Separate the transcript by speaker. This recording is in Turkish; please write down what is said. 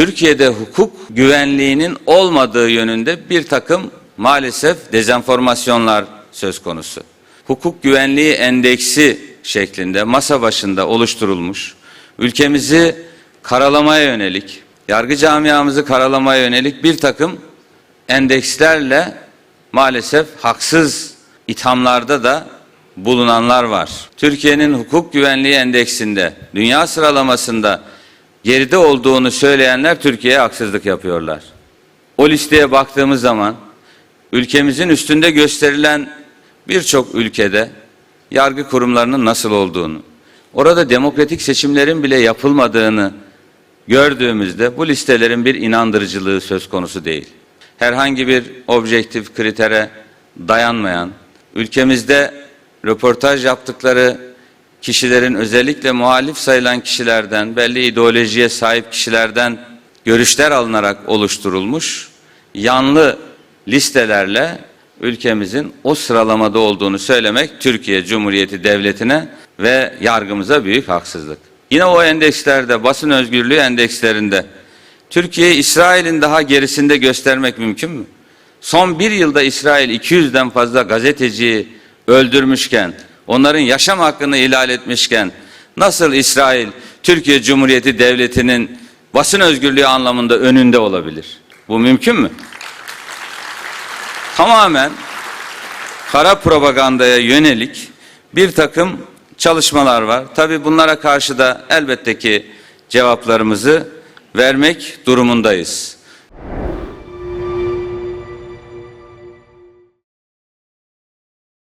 Speaker 1: Türkiye'de hukuk güvenliğinin olmadığı yönünde bir takım maalesef dezenformasyonlar söz konusu. Hukuk güvenliği endeksi şeklinde masa başında oluşturulmuş, ülkemizi karalamaya yönelik, yargı camiamızı karalamaya yönelik bir takım endekslerle maalesef haksız ithamlarda da bulunanlar var. Türkiye'nin hukuk güvenliği endeksinde, dünya sıralamasında geride olduğunu söyleyenler Türkiye'ye haksızlık yapıyorlar. O listeye baktığımız zaman ülkemizin üstünde gösterilen birçok ülkede yargı kurumlarının nasıl olduğunu, orada demokratik seçimlerin bile yapılmadığını gördüğümüzde bu listelerin bir inandırıcılığı söz konusu değil. Herhangi bir objektif kritere dayanmayan, ülkemizde röportaj yaptıkları kişilerin özellikle muhalif sayılan kişilerden, belli ideolojiye sahip kişilerden görüşler alınarak oluşturulmuş yanlı listelerle ülkemizin o sıralamada olduğunu söylemek Türkiye Cumhuriyeti Devleti'ne ve yargımıza büyük haksızlık. Yine o endekslerde, basın özgürlüğü endekslerinde Türkiye İsrail'in daha gerisinde göstermek mümkün mü? Son bir yılda İsrail 200'den fazla gazeteciyi öldürmüşken, onların yaşam hakkını ihlal etmişken, nasıl İsrail Türkiye Cumhuriyeti Devleti'nin basın özgürlüğü anlamında önünde olabilir? Bu mümkün mü? Tamamen kara propagandaya yönelik bir takım çalışmalar var. Tabi bunlara karşı da elbette ki cevaplarımızı vermek durumundayız.